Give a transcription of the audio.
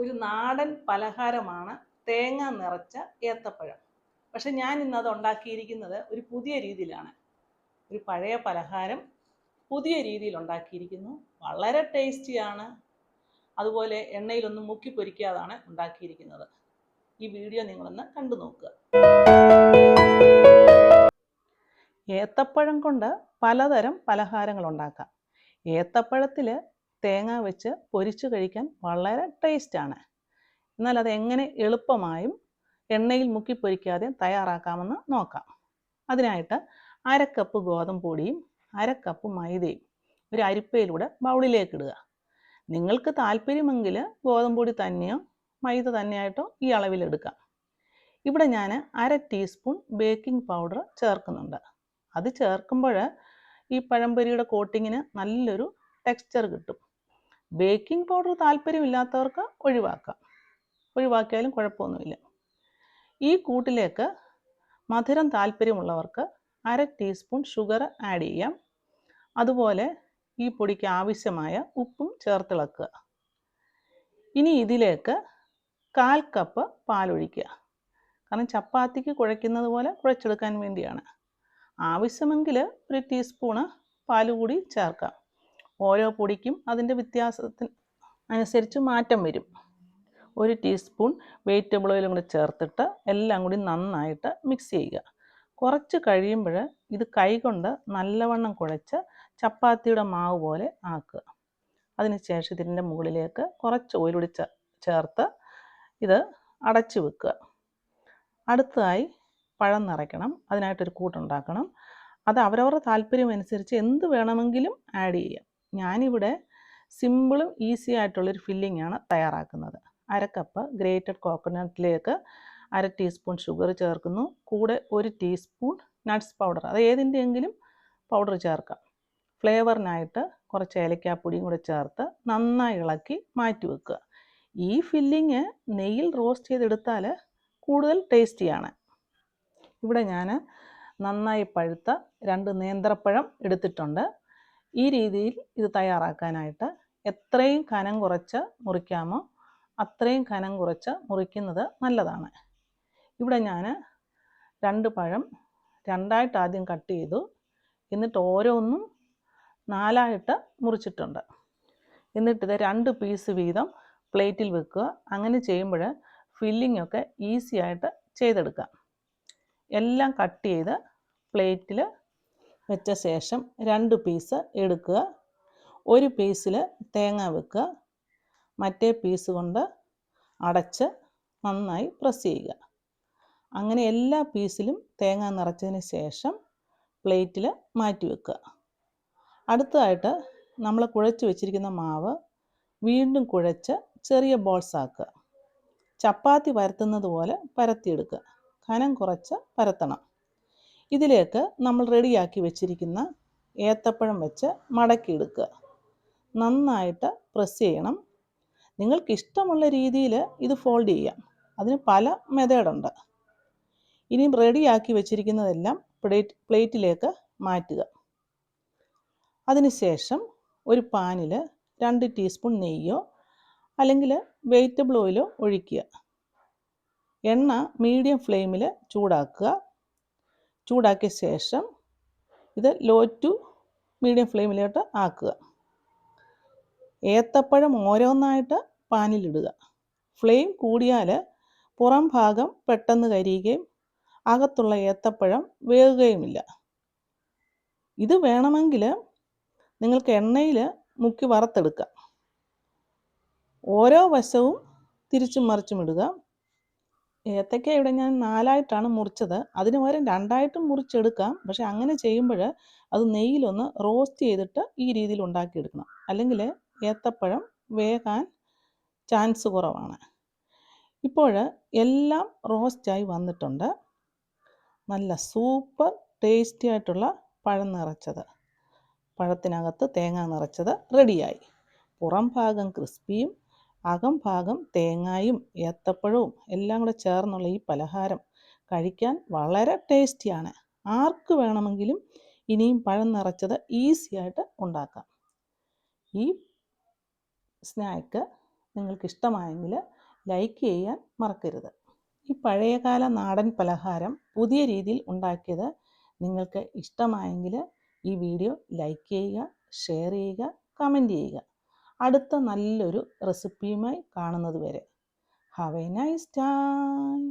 ഒരു നാടൻ പലഹാരമാണ് തേങ്ങ നിറച്ച ഏത്തപ്പഴം. പക്ഷെ ഞാൻ ഇന്ന് അത് ഉണ്ടാക്കിയിരിക്കുന്നത് ഒരു പുതിയ രീതിയിലാണ്. ഒരു പഴയ പലഹാരം പുതിയ രീതിയിൽ ഉണ്ടാക്കിയിരിക്കുന്നു. വളരെ ടേസ്റ്റിയാണ്. അതുപോലെ എണ്ണയിലൊന്നും മുക്കി പൊരിക്കാതാണ് ഉണ്ടാക്കിയിരിക്കുന്നത്. ഈ വീഡിയോ നിങ്ങളൊന്ന് കണ്ടു നോക്കുക. ഏത്തപ്പഴം കൊണ്ട് പലതരം പലഹാരങ്ങൾ ഉണ്ടാക്കാം. ഏത്തപ്പഴത്തിൽ തേങ്ങ വെച്ച് പൊരിച്ചു കഴിക്കാൻ വളരെ ടേസ്റ്റാണ് എന്നാൽ അത് എങ്ങനെ എളുപ്പമായും എണ്ണയിൽ മുക്കി പൊരിക്കാതെ തയ്യാറാക്കാമെന്ന് നോക്കാം. അതിനായിട്ട് അരക്കപ്പ് കപ്പ് ഗോതമ്പ് പൊടിയും അരക്കപ്പ് കപ്പ് മൈദയും ഒരു അരിപ്പയിലൂടെ ബൗളിലേക്ക് ഇടുക. നിങ്ങൾക്ക് താല്പര്യമെങ്കിൽ ഗോതമ്പ് പൊടി തന്നെയോ മൈദ തന്നെയായിട്ടോ ഈ അളവിലെടുക്കാം ഇവിടെ ഞാൻ അര ടീസ്പൂൺ ബേക്കിംഗ് പൗഡർ ചേർക്കുന്നുണ്ട്. അത് ചേർക്കുമ്പോൾ ഈ പഴംപൊരിയുടെ കോട്ടിങ്ങിന് നല്ലൊരു ടെക്സ്ചർ കിട്ടും. ബേക്കിംഗ് പൗഡർ താല്പര്യമില്ലാത്തവർക്ക് ഒഴിവാക്കാം. ഒഴിവാക്കിയാലും കുഴപ്പമൊന്നുമില്ല. ഈ കൂട്ടിലേക്ക് മധുരം താല്പര്യമുള്ളവർക്ക് അര ടീസ്പൂൺ ഷുഗർ ആഡ് ചെയ്യാം. അതുപോലെ ഈ പൊടിക്ക് ആവശ്യമായ ഉപ്പും ചേർത്തിളക്കുക ഇനി ഇതിലേക്ക് കാൽ കപ്പ് പാലൊഴിക്കുക. കാരണം ചപ്പാത്തിക്ക് കുഴയ്ക്കുന്നത് പോലെ കുഴച്ചെടുക്കാൻ വേണ്ടിയാണ്. ആവശ്യമെങ്കിൽ ഒരു ടീസ്പൂണ് പാൽ കൂടി ചേർക്കാം. ഓരോ പൊടിക്കും അതിന്റെ വ്യത്യാസത്തിന് അനുസരിച്ച് മാറ്റം വരും. ഒരു ടീസ്പൂൺ വെജിറ്റബിൾ ഓയിലും കൂടി ചേർത്തിട്ട് എല്ലാം കൂടി നന്നായിട്ട് മിക്സ് ചെയ്യുക. കുറച്ച് കഴിയുമ്പോൾ ഇത് കൈകൊണ്ട് നല്ലവണ്ണം കുഴച്ച് ചപ്പാത്തിയുടെ മാവ് പോലെ ആക്കുക. അതിനുശേഷം ഇതിന്റെ മുകളിലേക്ക് കുറച്ച് ഓയിൽ കൂടി ചേർത്ത് ഇത് അടച്ചു വെക്കുക. അടുത്തതായി പഴം നിറയ്ക്കണം. അതിനായിട്ടൊരു കൂട്ടുണ്ടാക്കണം അത് അവരവരുടെ താല്പര്യം അനുസരിച്ച് എന്ത് വേണമെങ്കിലും ആഡ് ചെയ്യാം. ഞാനിവിടെ സിമ്പിളും ഈസി ആയിട്ടുള്ളൊരു ഫില്ലിംഗ് ആണ് തയ്യാറാക്കുന്നത്. അര കപ്പ് ഗ്രേറ്റഡ് കോക്കനട്ടിലേക്ക് അര ടീസ്പൂൺ ഷുഗർ ചേർക്കുന്നു. കൂടെ ഒരു ടീസ്പൂൺ നട്ട്സ് പൗഡർ അത് ഏതിന്റെയെങ്കിലും പൗഡർ ചേർക്കാം. ഫ്ലേവറിനായിട്ട് കുറച്ച് ഏലക്കാപ്പൊടിയും കൂടെ ചേർത്ത് നന്നായി ഇളക്കി മാറ്റി വെക്കുക. ഈ ഫില്ലിങ് നെയ്യിൽ റോസ്റ്റ് ചെയ്തെടുത്താൽ കൂടുതൽ ടേസ്റ്റിയാണ്. ഇവിടെ ഞാൻ നന്നായി പഴുത്ത രണ്ട് നേന്ത്രപ്പഴം എടുത്തിട്ടുണ്ട്. ഈ രീതിയിൽ ഇത് തയ്യാറാക്കാനായിട്ട് എത്രയും കനം കുറച്ച് മുറിക്കാമോ അത്രയും കനം കുറച്ച് മുറിക്കുന്നത് നല്ലതാണ്. ഇവിടെ ഞാൻ രണ്ട് പഴം രണ്ടായിട്ട് ആദ്യം കട്ട് ചെയ്തു. എന്നിട്ട് ഓരോന്നും നാലായിട്ട് മുറിച്ചിട്ടുണ്ട്. എന്നിട്ടിത് രണ്ട് പീസ് വീതം പ്ലേറ്റിൽ വെക്കുക. അങ്ങനെ ചെയ്യുമ്പോൾ ഫില്ലിംഗ് ഒക്കെ ഈസി ആയിട്ട് ചെയ്തെടുക്കാം എല്ലാം കട്ട് ചെയ്ത് പ്ലേറ്റിൽ വെച്ച ശേഷം രണ്ട് പീസ് എടുക്കുക. ഒരു പീസിൽ തേങ്ങ വെക്കുക. മറ്റേ പീസ് കൊണ്ട് അടച്ച് നന്നായി പ്രസ് ചെയ്യുക. അങ്ങനെ എല്ലാ പീസിലും തേങ്ങ നിറച്ചതിന് ശേഷം പ്ലേറ്റിൽ മാറ്റി വെക്കുക. അടുത്തതായിട്ട് നമ്മൾ കുഴച്ച് വെച്ചിരിക്കുന്ന മാവ് വീണ്ടും കുഴച്ച് ചെറിയ ബോൾസ് ആക്കുക. ചപ്പാത്തി പരത്തുന്നത് പോലെ പരത്തിയെടുക്കുക. കനം കുറച്ച് പരത്തണം. ഇതിലേക്ക് നമ്മൾ റെഡിയാക്കി വെച്ചിരിക്കുന്ന ഏത്തപ്പഴം വെച്ച് മടക്കിയെടുക്കുക. നന്നായിട്ട് പ്രസ് ചെയ്യണം. നിങ്ങൾക്ക് ഇഷ്ടമുള്ള രീതിയിൽ ഇത് ഫോൾഡ് ചെയ്യാം. അതിന് പല മെത്തേഡുണ്ട് ഇനി റെഡിയാക്കി വെച്ചിരിക്കുന്നതെല്ലാം പ്ലേറ്റ് പ്ലേറ്റിലേക്ക് മാറ്റുക. അതിനുശേഷം ഒരു പാനിൽ രണ്ട് ടീസ്പൂൺ നെയ്യോ അല്ലെങ്കിൽ വെജിറ്റബിൾ ഓയിലോ ഒഴിക്കുക. എണ്ണ മീഡിയം ഫ്ലെയിമിൽ ചൂടാക്കുക. ചൂടാക്കിയ ശേഷം ഇത് ലോ ടു മീഡിയം ഫ്ലെയിമിലോട്ട് ആക്കുക. ഏത്തപ്പഴം ഓരോന്നായിട്ട് പാനിലിടുക. ഫ്ലെയിം കൂടിയാൽ പുറം ഭാഗം പെട്ടെന്ന് കരിയുകയും അകത്തുള്ള ഏത്തപ്പഴം വേകുകയുമില്ല ഇത് വേണമെങ്കിൽ നിങ്ങൾക്ക് എണ്ണയിൽ മുക്കി വറുത്തെടുക്കാം. ഓരോ വശവും തിരിച്ചും മറിച്ചും ഇടുക. ഏത്തക്ക ഇവിടെ ഞാൻ നാലായിട്ടാണ് മുറിച്ചത്. അതിന് പകരം രണ്ടായിട്ടും മുറിച്ചെടുക്കാം. പക്ഷെ അങ്ങനെ ചെയ്യുമ്പോൾ അത് നെയ്യിലൊന്ന് റോസ്റ്റ് ചെയ്തിട്ട് ഈ രീതിയിൽ ഉണ്ടാക്കിയെടുക്കണം. അല്ലെങ്കിൽ ഏത്തപ്പഴം വേകാൻ ചാൻസ് കുറവാണ്. ഇപ്പോൾ എല്ലാം റോസ്റ്റായി വന്നിട്ടുണ്ട്. നല്ല സൂപ്പർ ടേസ്റ്റി ആയിട്ടുള്ള പഴം നിറച്ചത്. പഴത്തിനകത്ത് തേങ്ങ നിറച്ചത് റെഡിയായി. പുറം ഭാഗം ക്രിസ്പിയും അകം ഭാഗം തേങ്ങായും ഏത്തപ്പഴവും എല്ലാം കൂടെ ചേർന്നുള്ള ഈ പലഹാരം കഴിക്കാൻ വളരെ ടേസ്റ്റിയാണ്. ആർക്ക് വേണമെങ്കിലും ഇനിയും പഴം നിറച്ചത് ഈസിയായിട്ട് ഉണ്ടാക്കാം. ഈ സ്നാക്ക് നിങ്ങൾക്ക് ഇഷ്ടമായെങ്കിൽ ലൈക്ക് ചെയ്യാൻ മറക്കരുത്. ഈ പഴയകാല നാടൻ പലഹാരം പുതിയ രീതിയിൽ ഉണ്ടാക്കിയത് നിങ്ങൾക്ക് ഇഷ്ടമായെങ്കിൽ ഈ വീഡിയോ ലൈക്ക് ചെയ്യുക ഷെയർ ചെയ്യുക കമന്റ് ചെയ്യുക. അടുത്ത നല്ലൊരു റെസിപ്പിയുമായി കാണുന്നത് വരെ. Have A nice time